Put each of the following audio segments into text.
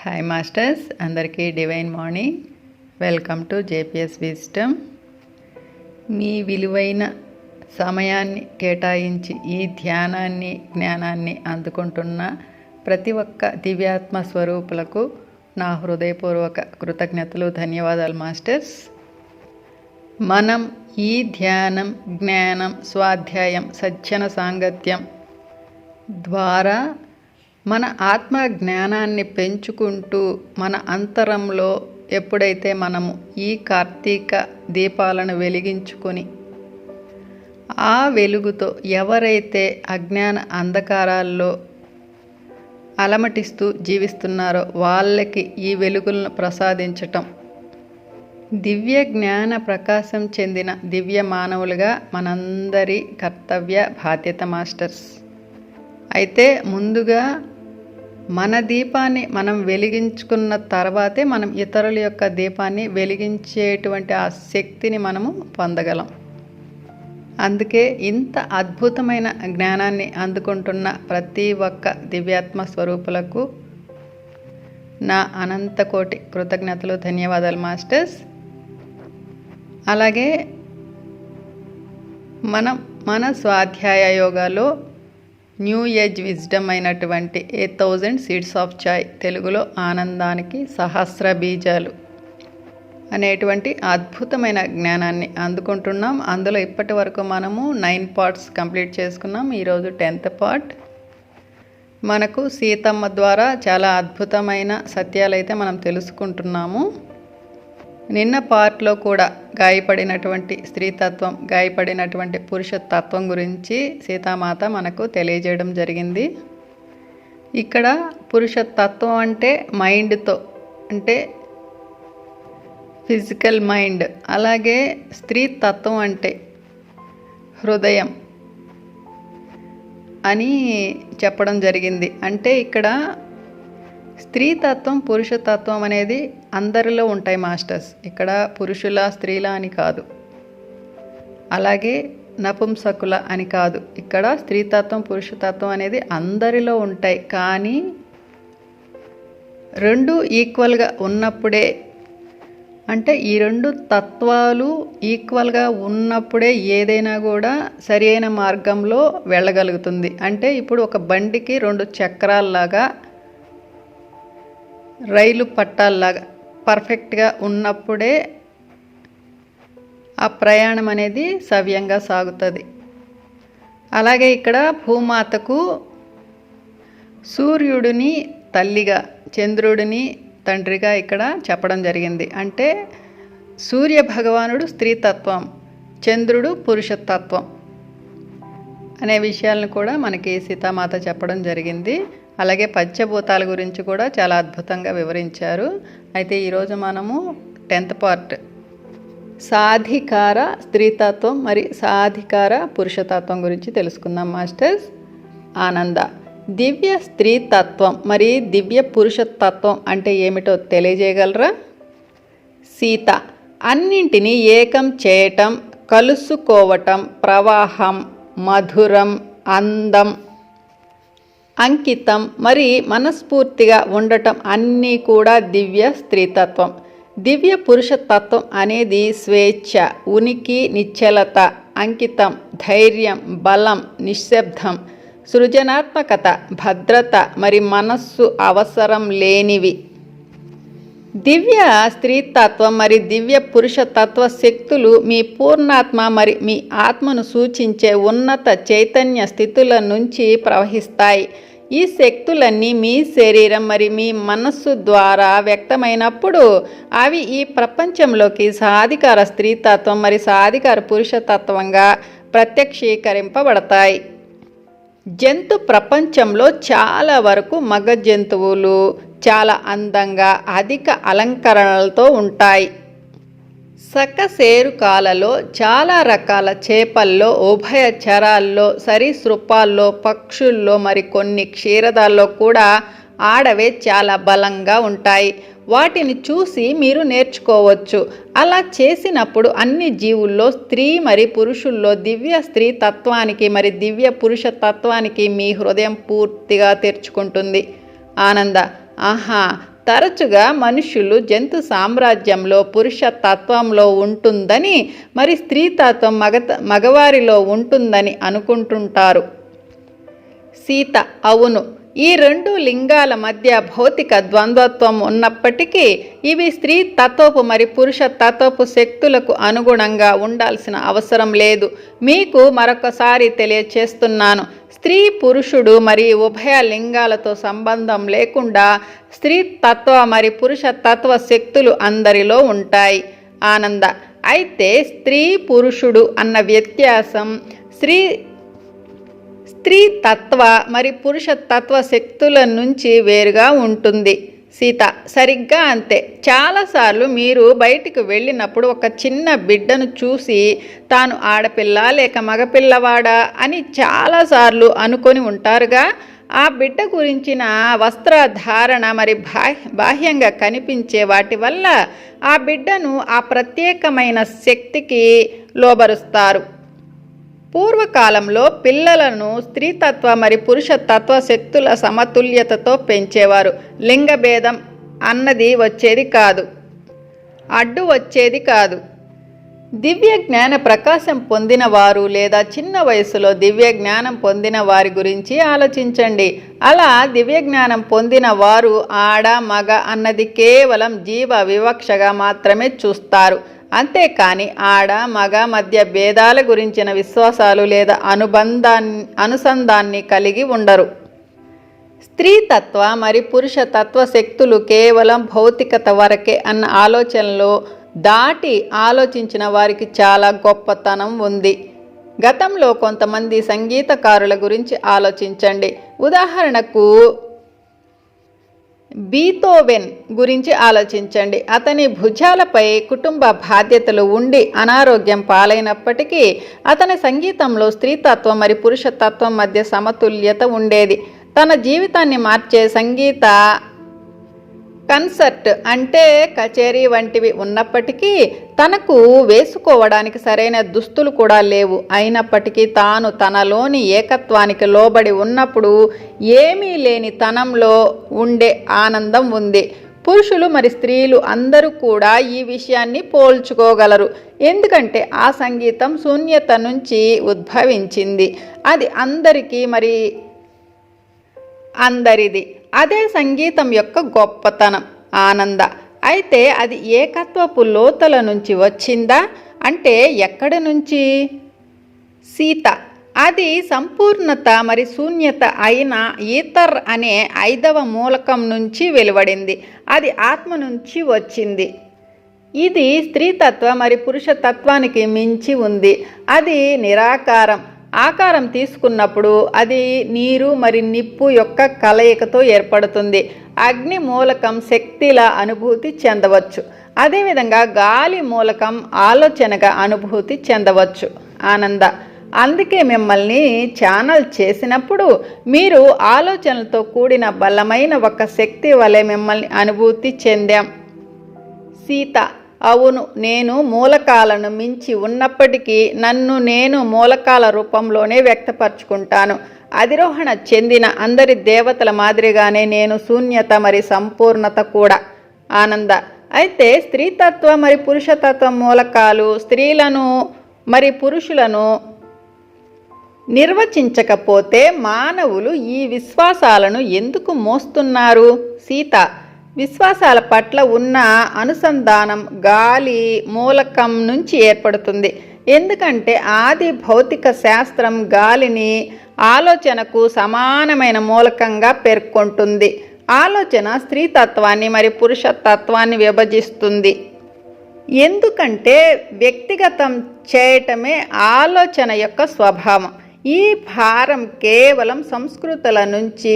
Hi masters అందరికీ divine morning welcome to JPS విజిటమ్ మీ విలువైన సమయాన్ని కేటాయించి ఈ ధ్యానాన్ని జ్ఞానాన్ని అందుకుంటున్న ప్రతి ఒక్క దివ్యాత్మ స్వరూపులకు నా హృదయపూర్వక కృతజ్ఞతలు ధన్యవాదాలు మాస్టర్స్ మనం ఈ ధ్యానం జ్ఞానం స్వాధ్యాయం సజ్జన సాంగత్యం ద్వారా మన ఆత్మ జ్ఞానాన్ని పెంచుకుంటూ మన అంతరంలో ఎప్పుడైతే మనము ఈ కార్తీక దీపాలను వెలిగించుకొని ఆ వెలుగుతో ఎవరైతే అజ్ఞాన అంధకారాల్లో అలమటిస్తూ జీవిస్తున్నారో వాళ్ళకి ఈ వెలుగులను ప్రసాదించటం. దివ్య జ్ఞాన ప్రకాశం చెందిన దివ్య మానవులుగా మనందరి కర్తవ్య బాధ్యత మాస్టర్స్. అయితే ముందుగా మన దీపాన్ని మనం వెలిగించుకున్న తర్వాతే మనం ఇతరుల యొక్క దీపాన్ని వెలిగించేటువంటి ఆ శక్తిని మనము పొందగలం. అందుకే ఇంత అద్భుతమైన జ్ఞానాన్ని అందుకుంటున్న ప్రతి ఒక్క దివ్యాత్మ స్వరూపులకు నా అనంతకోటి కృతజ్ఞతలు ధన్యవాదాలు మాస్టర్స్. అలాగే మనం మన స్వాధ్యాయ యోగాలో న్యూ ఏజ్ విజ్డమ్ అయినటువంటి a thousand seeds of chai తెలుగులో ఆనందానికి సహస్ర బీజాలు అనేటువంటి అద్భుతమైన జ్ఞానాన్ని అందుకుంటున్నాం. అందులో ఇప్పటి వరకు మనము నైన్ పార్ట్స్ కంప్లీట్ చేసుకున్నాం. ఈరోజు టెన్త్ పార్ట్. మనకు సీతమ్మ ద్వారా చాలా అద్భుతమైన సత్యాలైతే మనం తెలుసుకుంటున్నాము. నిన్న పార్ట్లో కూడా గాయపడినటువంటి స్త్రీతత్వం గాయపడినటువంటి పురుషతత్వం గురించి సీతామాత మనకు తెలియజేయడం జరిగింది. ఇక్కడ పురుషతత్వం అంటే మైండ్తో అంటే ఫిజికల్ మైండ్ అలాగే స్త్రీ తత్వం అంటే హృదయం అని చెప్పడం జరిగింది. అంటే ఇక్కడ స్త్రీతత్వం పురుషతత్వం అనేది అందరిలో ఉంటాయి మాస్టర్స్. ఇక్కడ పురుషుల స్త్రీల అని కాదు. అలాగే నపుంసకుల అని కాదు. ఇక్కడ స్త్రీతత్వం పురుషతత్వం అనేది అందరిలో ఉంటాయి. కానీ రెండు ఈక్వల్గా ఉన్నప్పుడే అంటే ఈ రెండు తత్వాలు ఈక్వల్గా ఉన్నప్పుడే ఏదైనా కూడా సరి అయిన మార్గంలో వెళ్ళగలుగుతుంది. అంటే ఇప్పుడు ఒక బండికి రెండు చక్రాల్లాగా రైలు పట్టాల్లాగా పర్ఫెక్ట్గా ఉన్నప్పుడే ఆ ప్రయాణం అనేది సవ్యంగా సాగుతుంది. అలాగే ఇక్కడ భూమాతకు సూర్యుడిని తల్లిగా చంద్రుడిని తండ్రిగా ఇక్కడ చెప్పడం జరిగింది. అంటే సూర్య భగవానుడు స్త్రీతత్వం చంద్రుడు పురుషతత్వం అనే విషయాలను కూడా మనకి సీతామాత చెప్పడం జరిగింది. అలాగే పంచభూతాల గురించి కూడా చాలా అద్భుతంగా వివరించారు. అయితే ఈరోజు మనము టెన్త్ పార్ట్. సాధికార స్త్రీతత్వం మరి సాధికార పురుషతత్వం గురించి తెలుసుకుందాం మాస్టర్స్. ఆనంద. దివ్య స్త్రీతత్వం మరి దివ్య పురుషతత్వం అంటే ఏమిటో తెలియజేయగలరా? సీత. అన్నింటినీ ఏకం చేయటం కలుసుకోవటం ప్రవాహం మధురం అందం అంకితం మరి మనస్ఫూర్తిగా ఉండటం అన్నీ కూడా దివ్య స్త్రీతత్వం. దివ్య పురుషతత్వం అనేది స్వేచ్ఛ ఉనికి నిశ్చలత అంకితం ధైర్యం బలం నిశ్శబ్దం. సృజనాత్మకత భద్రత మరి మనస్సు అవసరం లేనివి. దివ్య స్త్రీతత్వం మరి దివ్య పురుషతత్వ శక్తులు మీ పూర్ణాత్మ మరి మీ ఆత్మను సూచించే ఉన్నత చైతన్య స్థితుల నుంచి ప్రవహిస్తాయి. ఈ శక్తులన్నీ మీ శరీరం మరి మీ మనస్సు ద్వారా వ్యక్తమైనప్పుడు అవి ఈ ప్రపంచంలోకి సాధికార స్త్రీతత్వం మరి సాధికార పురుషతత్వంగా ప్రత్యక్షీకరింపబడతాయి. జంతు ప్రపంచంలో చాలా వరకు మగ జంతువులు చాలా అందంగా అధిక అలంకరణలతో ఉంటాయి. సకశేరుకాలలో చాలా రకాల చేపల్లో ఉభయచరాల్లో సరీసృపాల్లో పక్షుల్లో మరి కొన్ని క్షీరదాల్లో కూడా ఆడవే చాలా బలంగా ఉంటాయి. వాటిని చూసి మీరు నేర్చుకోవచ్చు. అలా చేసినప్పుడు అన్ని జీవుల్లో స్త్రీ మరి పురుషుల్లో దివ్య స్త్రీ తత్వానికి మరి దివ్య పురుష తత్వానికి మీ హృదయం పూర్తిగా తెరుచుకుంటుంది. ఆనంద ఆహా తరచుగా మనుషులు జంతు సామ్రాజ్యంలో పురుష తత్వంలో ఉంటుందని మరి స్త్రీ తత్వం మగ మగవారిలో ఉంటుందని అనుకుంటుంటారు. సీత అవును. ఈ రెండు లింగాల మధ్య భౌతిక ద్వంద్వత్వం ఉన్నప్పటికీ ఇవి స్త్రీ తత్వపు మరి పురుష తత్వపు శక్తులకు అనుగుణంగా ఉండాల్సిన అవసరం లేదు. మీకు మరొకసారి తెలియచేస్తున్నాను. స్త్రీ పురుషుడు మరి ఉభయ లింగాలతో సంబంధం లేకుండా స్త్రీ తత్వ మరి పురుష తత్వ శక్తులు అందరిలో ఉంటాయి. ఆనంద. అయితే స్త్రీ పురుషుడు అన్న వ్యత్యాసం స్త్రీ స్త్రీ తత్వ మరి పురుష తత్వ శక్తుల నుంచి వేరుగా ఉంటుంది. సీత సరిగ్గా అంతే. చాలాసార్లు మీరు బయటికి వెళ్ళినప్పుడు ఒక చిన్న బిడ్డను చూసి తాను ఆడపిల్ల లేక మగపిల్లవాడా అని చాలాసార్లు అనుకొని ఉంటారుగా. ఆ బిడ్డ గురించిన వస్త్రధారణ మరి బాహ్య బాహ్యంగా కనిపించే వాటి వల్ల ఆ బిడ్డను ఆ ప్రత్యేకమైన శక్తికి లోబరుస్తారు. పూర్వకాలంలో పిల్లలను స్త్రీతత్వ మరి పురుషతత్వ శక్తుల సమతుల్యతతో పెంచేవారు. లింగభేదం అన్నది వచ్చేది కాదు. అడ్డు వచ్చేది కాదు. దివ్య జ్ఞాన ప్రకాశం పొందిన వారు లేదా చిన్న వయసులో దివ్య జ్ఞానం పొందిన వారి గురించి ఆలోచించండి. అలా దివ్య జ్ఞానం పొందిన వారు ఆడ మగ అన్నది కేవలం జీవ వివక్షగా మాత్రమే చూస్తారు. అంతేకాని ఆడ మగ మధ్య భేదాల గురించిన విశ్వాసాలు లేదా అనుబంధాన్ని అనుసంధాన్ని కలిగి ఉండరు. స్త్రీతత్వ మరి పురుష తత్వ శక్తులు కేవలం భౌతికత వరకే అన్న ఆలోచనలో దాటి ఆలోచించిన వారికి చాలా గొప్పతనం ఉంది. గతంలో కొంతమంది సంగీతకారుల గురించి ఆలోచించండి. ఉదాహరణకు బీతోవెన్ గురించి ఆలోచించండి. అతని భుజాలపై కుటుంబ బాధ్యతలు ఉండి అనారోగ్యం పాలైనప్పటికీ అతని సంగీతంలో స్త్రీతత్వం మరి పురుషతత్వం మధ్య సమతుల్యత ఉండేది. తన జీవితాన్ని మార్చే సంగీత కన్సర్ట్ అంటే కచేరీ వంటివి ఉన్నప్పటికీ తనకు వేసుకోవడానికి సరైన దుస్తులు కూడా లేవు. అయినప్పటికీ తాను తనలోని ఏకత్వానికి లోబడి ఉన్నప్పుడు ఏమీ లేని తనంలో ఉండే ఆనందం ఉంది. పురుషులు మరి స్త్రీలు అందరూ కూడా ఈ విషయాన్ని పోల్చుకోగలరు. ఎందుకంటే ఆ సంగీతం శూన్యత నుంచి ఉద్భవించింది. అది అందరికీ మరి అందరిది. అదే సంగీతం యొక్క గొప్పతనం ఆనంద. అయితే అది ఏకత్వపు లోతల నుంచి వచ్చిందా? అంటే ఎక్కడి నుంచి? సీత. అది సంపూర్ణత మరి శూన్యత అయిన ఈతర్ అనే ఐదవ మూలకం నుంచి వెలువడింది. అది ఆత్మ నుంచి వచ్చింది. ఇది స్త్రీతత్వ మరి పురుషతత్వానికి మించి ఉంది. అది నిరాకారం. ఆకారం తీసుకున్నప్పుడు అది నీరు మరి నిప్పు యొక్క కలయికతో ఏర్పడుతుంది. అగ్ని మూలకం శక్తిల అనుభూతి చెందవచ్చు. అదేవిధంగా గాలి మూలకం ఆలోచనగా అనుభూతి చెందవచ్చు. ఆనంద అందుకే మిమ్మల్ని ఛానల్ చేసినప్పుడు మీరు ఆలోచనలతో కూడిన బలమైన ఒక శక్తి వలె మిమ్మల్ని అనుభూతి చెందాం. సీత అవును నేను మూలకాలను మించి ఉన్నప్పటికీ నన్ను నేను మూలకాల రూపంలోనే వ్యక్తపరుచుకుంటాను. అధిరోహణ చెందిన అందరి దేవతల మాదిరిగానే నేను శూన్యత మరి సంపూర్ణత కూడా. ఆనంద. అయితే స్త్రీతత్వం మరి పురుషతత్వం మూలకాలు స్త్రీలను మరి పురుషులను నిర్వచించకపోతే మానవులు ఈ విశ్వాసాలను ఎందుకు మోస్తున్నారు? సీత. విశ్వాసాల పట్ల ఉన్న అనుసంధానం గాలి మూలకం నుంచి ఏర్పడుతుంది. ఎందుకంటే ఆది భౌతిక శాస్త్రం గాలిని ఆలోచనకు సమానమైన మూలకంగా పేర్కొంటుంది. ఆలోచన స్త్రీతత్వాన్ని మరి పురుషతత్వాన్ని విభజిస్తుంది. ఎందుకంటే వ్యక్తిగతం చేయటమే ఆలోచన యొక్క స్వభావం. ఈ భారం కేవలం సంస్కృతుల నుంచి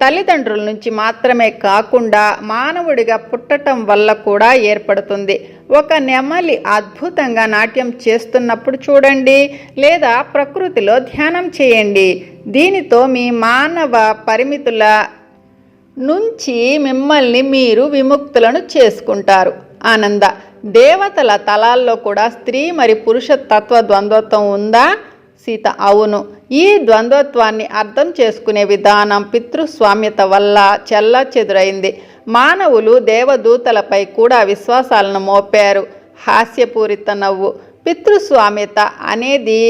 తల్లిదండ్రుల నుంచి మాత్రమే కాకుండా మానవుడిగా పుట్టటం వల్ల కూడా ఏర్పడుతుంది. ఒక నెమలి అద్భుతంగా నాట్యం చేస్తున్నప్పుడు చూడండి లేదా ప్రకృతిలో ధ్యానం చేయండి. దీనితో మీ మానవ పరిమితుల నుంచి మిమ్మల్ని మీరు విముక్తులను చేసుకుంటారు. ఆనంద దేవతల తలాల్లో కూడా స్త్రీ మరి పురుష తత్వ ద్వంద్వత్వం ఉందా? సీత అవును. ఈ ద్వంద్వత్వాన్ని అర్థం చేసుకునే విధానం పితృస్వామ్యత వల్ల చెల్లా చెదురైంది మానవులు దేవదూతలపై కూడా విశ్వాసాలను మోపారు. హాస్యపూరిత నవ్వు పితృస్వామ్యత అనేది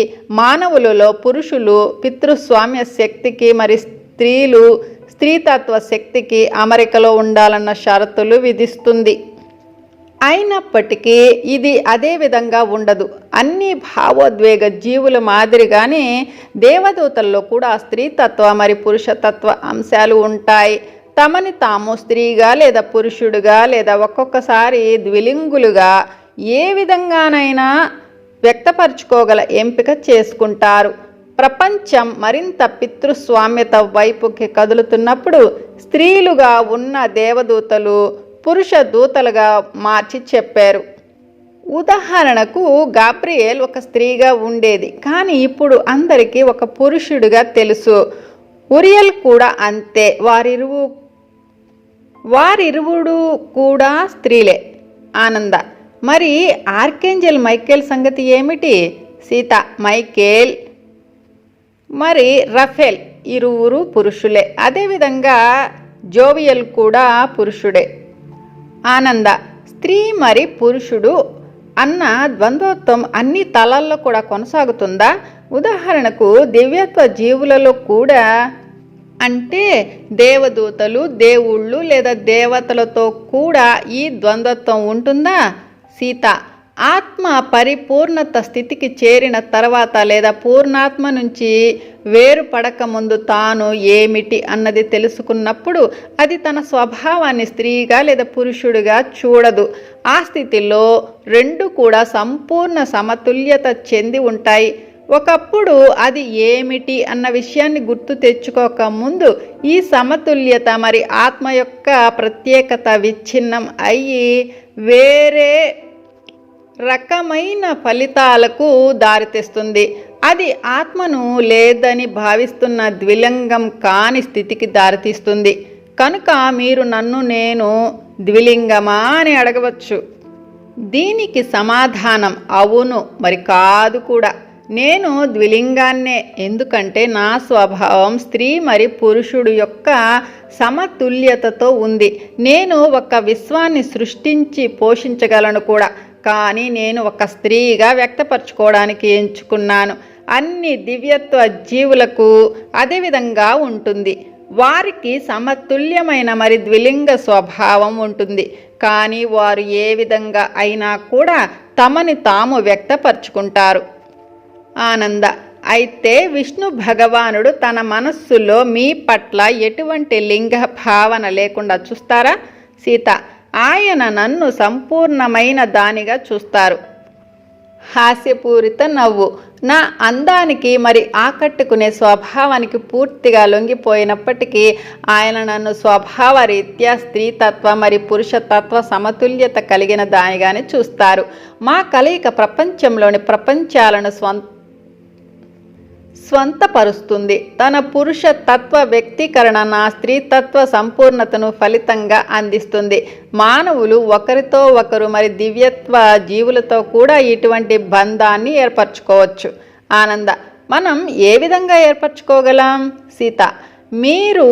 మానవులలో పురుషులు పితృస్వామ్య శక్తికి మరి స్త్రీలు స్త్రీతత్వ శక్తికి అమరికలో ఉండాలన్న షరతులు విధిస్తుంది. అయినప్పటికీ ఇది అదే విధంగా ఉండదు. అన్ని భావోద్వేగ జీవుల మాదిరిగానే దేవదూతల్లో కూడా స్త్రీతత్వ మరి పురుషతత్వ అంశాలు ఉంటాయి. తమని తాము స్త్రీగా లేదా పురుషుడుగా లేదా ఒక్కొక్కసారి ద్విలింగులుగా ఏ విధంగానైనా వ్యక్తపరచుకోగల ఎంపిక చేసుకుంటారు. ప్రపంచం మరింత పితృస్వామ్యత వైపుకి కదులుతున్నప్పుడు స్త్రీలుగా ఉన్న దేవదూతలు పురుష దూతలుగా మార్చి చెప్పారు. ఉదాహరణకు గాబ్రియేల్ ఒక స్త్రీగా ఉండేది. కానీ ఇప్పుడు అందరికీ ఒక పురుషుడిగా తెలుసు. ఉరియల్ కూడా అంతే. వారిరువు వారిరువుడు కూడా స్త్రీలే. ఆనంద. మరి ఆర్కేంజల్ మైకేల్ సంగతి ఏమిటి? సీత మైకేల్. మరి రఫేల్ ఇరువురు పురుషులే. అదేవిధంగా జోవియల్ కూడా పురుషుడే. ఆనంద. స్త్రీ మరి పురుషుడు. అన్న ద్వంద్వత్వం అన్ని తలాల్లో కూడా కొనసాగుతుందా? ఉదాహరణకు దివ్యత్వ జీవులలో కూడా. అంటే దేవదూతలు దేవుళ్ళు లేదా దేవతలతో కూడా ఈ ద్వంద్వత్వం ఉంటుందా? సీత. ఆత్మ పరిపూర్ణత స్థితికి చేరిన తర్వాత లేదా పూర్ణాత్మ నుంచి వేరుపడక ముందు తాను ఏమిటి అన్నది తెలుసుకున్నప్పుడు అది తన స్వభావాన్ని స్త్రీగా లేదా పురుషుడిగా చూడదు. ఆ స్థితిలో రెండు కూడా సంపూర్ణ సమతుల్యత చెంది ఉంటాయి. ఒకప్పుడు అది ఏమిటి అన్న విషయాన్ని గుర్తు తెచ్చుకోక ముందు ఈ సమతుల్యత మరి ఆత్మ యొక్క ప్రత్యేకత విచ్ఛిన్నం అయ్యి వేరే రకమైన ఫలితాలకు దారితీస్తుంది. అది ఆత్మను లేదని భావిస్తున్న ద్విలింగం కాని స్థితికి దారితీస్తుంది. కనుక మీరు నన్ను నేను ద్విలింగమా అని అడగవచ్చు. దీనికి సమాధానం అవును మరి కాదు కూడా. నేను ద్విలింగాన్నే ఎందుకంటే నా స్వభావం స్త్రీ మరి పురుషుడు యొక్క సమతుల్యతతో ఉంది. నేను ఒక విశ్వాన్ని సృష్టించి పోషించగలను కూడా. కానీ నేను ఒక స్త్రీగా వ్యక్తపరచుకోవడానికి ఎంచుకున్నాను. అన్ని దివ్యత్వ జీవులకు అదే విధంగా ఉంటుంది. వారికి సమతుల్యమైన మరి ద్విలింగ స్వభావం ఉంటుంది. కానీ వారు ఏ విధంగా అయినా కూడా తమని తాము వ్యక్తపరుచుకుంటారు. ఆనంద అయితే విష్ణు భగవానుడు తన మనస్సులో మీ పట్ల ఎటువంటి లింగ భావన లేకుండా చూస్తారా? సీత ఆయన నన్ను సంపూర్ణమైన దానిగా చూస్తారు. హాస్యపూరిత నవ్వు. నా అందానికి మరి ఆకట్టుకునే స్వభావానికి పూర్తిగా లొంగిపోయినప్పటికీ ఆయన నన్ను స్వభావ రీత్యా స్త్రీతత్వ మరి పురుషతత్వ సమతుల్యత కలిగిన దానిగానే చూస్తారు. మా కలయిక ప్రపంచంలోని ప్రపంచాలను స్వంత స్వంతపరుస్తుంది. తన పురుష తత్వ వ్యక్తీకరణ నా స్త్రీతత్వ సంపూర్ణతను ఫలితంగా అందిస్తుంది. మానవులు ఒకరితో ఒకరు మరి దివ్యత్వ జీవులతో కూడా ఇటువంటి బంధాన్ని ఏర్పరచుకోవచ్చు. ఆనంద మనం ఏ విధంగా ఏర్పరచుకోగలం? సీత మీరు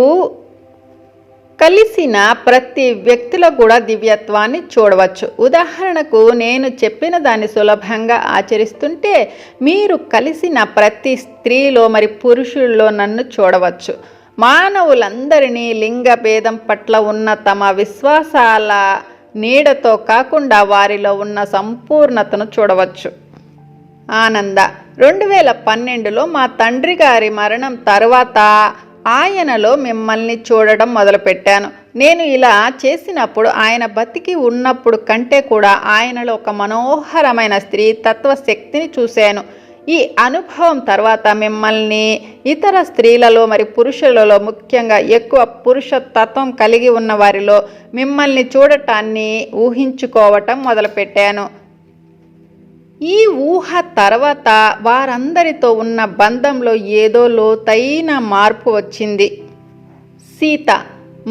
కలిసిన ప్రతి వ్యక్తిలో కూడా దివ్యత్వాన్ని చూడవచ్చు. ఉదాహరణకు నేను చెప్పిన దాన్ని సులభంగా ఆచరిస్తుంటే మీరు కలిసిన ప్రతి స్త్రీలో మరి పురుషుల్లో నన్ను చూడవచ్చు. మానవులందరినీ లింగ భేదం పట్ల ఉన్న తమ విశ్వాసాల నీడతో కాకుండా వారిలో ఉన్న సంపూర్ణతను చూడవచ్చు. ఆనంద రెండు వేల పన్నెండులో మా తండ్రి గారి మరణం తర్వాత ఆయనలో మిమ్మల్ని చూడడం మొదలుపెట్టాను. నేను ఇలా చేసినప్పుడు ఆయన బతికి ఉన్నప్పుడు కంటే కూడా ఆయనలో ఒక మనోహరమైన స్త్రీ తత్వశక్తిని చూశాను. ఈ అనుభవం తర్వాత మిమ్మల్ని ఇతర స్త్రీలలో మరి పురుషులలో ముఖ్యంగా ఎక్కువ పురుష తత్వం కలిగి ఉన్న వారిలో మిమ్మల్ని చూడటాన్ని ఊహించుకోవటం మొదలుపెట్టాను. ఈ ఊహ తర్వాత వారందరితో ఉన్న బంధంలో ఏదో లోతైన మార్పు వచ్చింది. సీత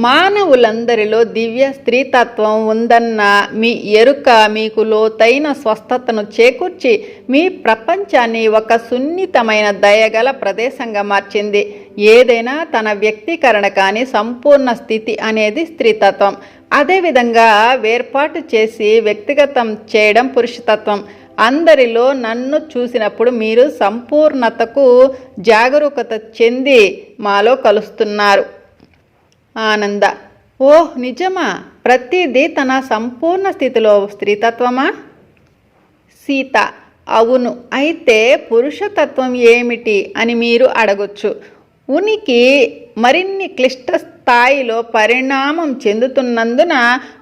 మానవులందరిలో దివ్య స్త్రీతత్వం ఉందన్న మీ ఎరుక మీకు లోతైన స్వస్థతను చేకూర్చి మీ ప్రపంచాన్ని ఒక సున్నితమైన దయగల ప్రదేశంగా మార్చింది. ఏదైనా తన వ్యక్తీకరణ కానీ సంపూర్ణ స్థితి అనేది స్త్రీతత్వం. అదేవిధంగా వేర్పాటు చేసి వ్యక్తిగతం చేయడం పురుషతత్వం. అందరిలో నన్ను చూసినప్పుడు మీరు సంపూర్ణతకు జాగరూకత చెంది మాలో కలుస్తున్నారు. ఆనంద. ఓహ్ నిజమా? ప్రతిదీ తన సంపూర్ణ స్థితిలో స్త్రీతత్వమా? సీత. అవును అయితే పురుషతత్వం ఏమిటి అని మీరు అడగొచ్చు. ఉనికి మరిన్ని క్లిష్ట స్థాయిలో పరిణామం చెందుతున్నందున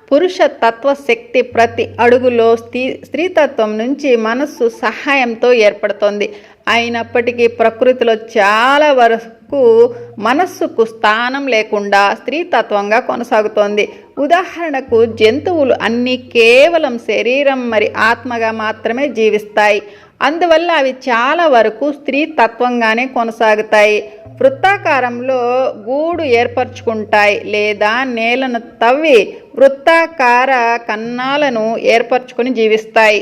పురుష తత్వ శక్తి ప్రతి అడుగులో స్త్రీ స్త్రీతత్వం నుంచి మనస్సు సహాయంతో ఏర్పడుతోంది. అయినప్పటికీ ప్రకృతిలో చాలా వరకు మనస్సుకు స్థానం లేకుండా స్త్రీతత్వంగా కొనసాగుతోంది. ఉదాహరణకు జంతువులు అన్నీ కేవలం శరీరం మరి ఆత్మగా మాత్రమే జీవిస్తాయి. అందువల్ల అవి చాలా వరకు స్త్రీ తత్వంగానే కొనసాగుతాయి. వృత్తాకారంలో గూడు ఏర్పరచుకుంటాయి లేదా నేలను తవ్వి వృత్తాకార కన్నాలను ఏర్పరచుకొని జీవిస్తాయి.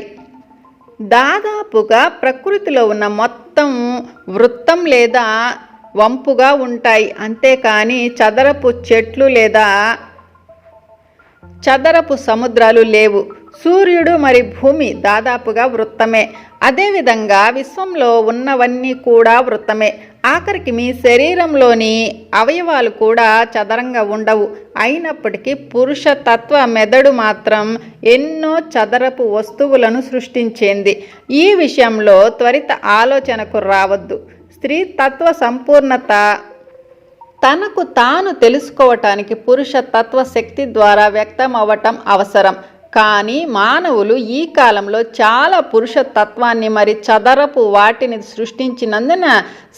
దాదాపుగా ప్రకృతిలో ఉన్న మొత్తం వృత్తం లేదా వంపుగా ఉంటాయి. అంతేకాని చదరపు చెట్లు లేదా చదరపు సముద్రాలు లేవు. సూర్యుడు మరి భూమి దాదాపుగా వృత్తమే. అదేవిధంగా విశ్వంలో ఉన్నవన్నీ కూడా వృత్తమే. ఆఖరికి మీ శరీరంలోని అవయవాలు కూడా చదరంగా ఉండవు. అయినప్పటికీ పురుష తత్వ మెదడు మాత్రం ఎన్నో చదరపు వస్తువులను సృష్టించింది. ఈ విషయంలో త్వరిత ఆలోచనకు రావద్దు. స్త్రీ తత్వ సంపూర్ణత తనకు తాను తెలుసుకోవటానికి పురుష తత్వ శక్తి ద్వారా వ్యక్తం అవటం అవసరం. కానీ మానవులు ఈ కాలంలో చాలా పురుష తత్వాన్ని మరి చదరపు వాటిని సృష్టించినందున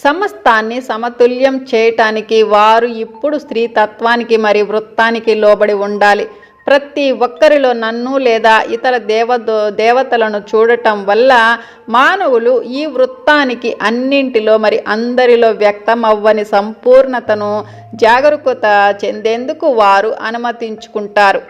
సమస్తాన్ని సమతుల్యం చేయటానికి వారు ఇప్పుడు స్త్రీ తత్వానికి మరి వృత్తానికి లోబడి ఉండాలి. ప్రతి ఒక్కరిలో నన్ను లేదా ఇతర దేవ దేవతలను చూడటం వల్ల మానవులు ఈ వృత్తానికి అన్నింటిలో మరి అందరిలో వ్యక్తం అవ్వని సంపూర్ణతను జాగరూకత చెందేందుకు వారు అనుమతించుకుంటారు.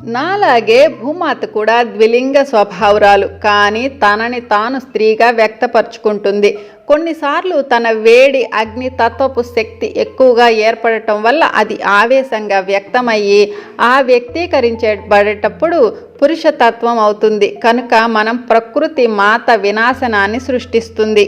నాలాగే భూమాత కూడా ద్విలింగ స్వభావురాలు. కానీ తనని తాను స్త్రీగా వ్యక్తపరుచుకుంటుంది. కొన్నిసార్లు తన వేడి అగ్ని తత్వపు శక్తి ఎక్కువగా ఏర్పడటం వల్ల అది ఆవేశంగా వ్యక్తమయ్యి ఆ వ్యక్తీకరించబడేటప్పుడు పురుషతత్వం అవుతుంది. కనుక మనం ప్రకృతి మాత వినాశనాన్ని సృష్టిస్తుంది.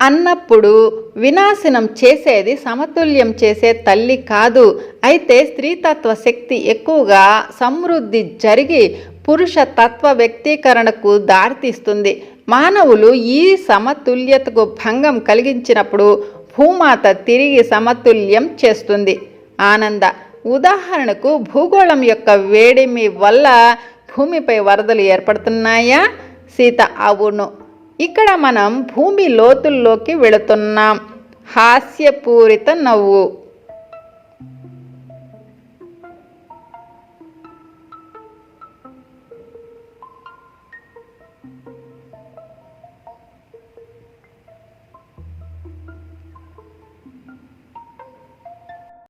అన్నప్పుడు వినాశనం చేసేది సమతుల్యం చేసే తల్లి కాదు. అయితే స్త్రీతత్వ శక్తి ఎక్కువగా సమృద్ధి జరిగి పురుష తత్వ వ్యక్తీకరణకు దారితీస్తుంది. మానవులు ఈ సమతుల్యతకు భంగం కలిగించినప్పుడు భూమాత తిరిగి సమతుల్యం చేస్తుంది. ఆనంద ఉదాహరణకు భూగోళం యొక్క వేడిమి వల్ల భూమిపై వరదలు ఏర్పడుతున్నాయా? సీత అవును. ఇక్కడ మనం భూమి లోతుల్లోకి వెళుతున్నాం. హాస్యపూరిత నవ్వు.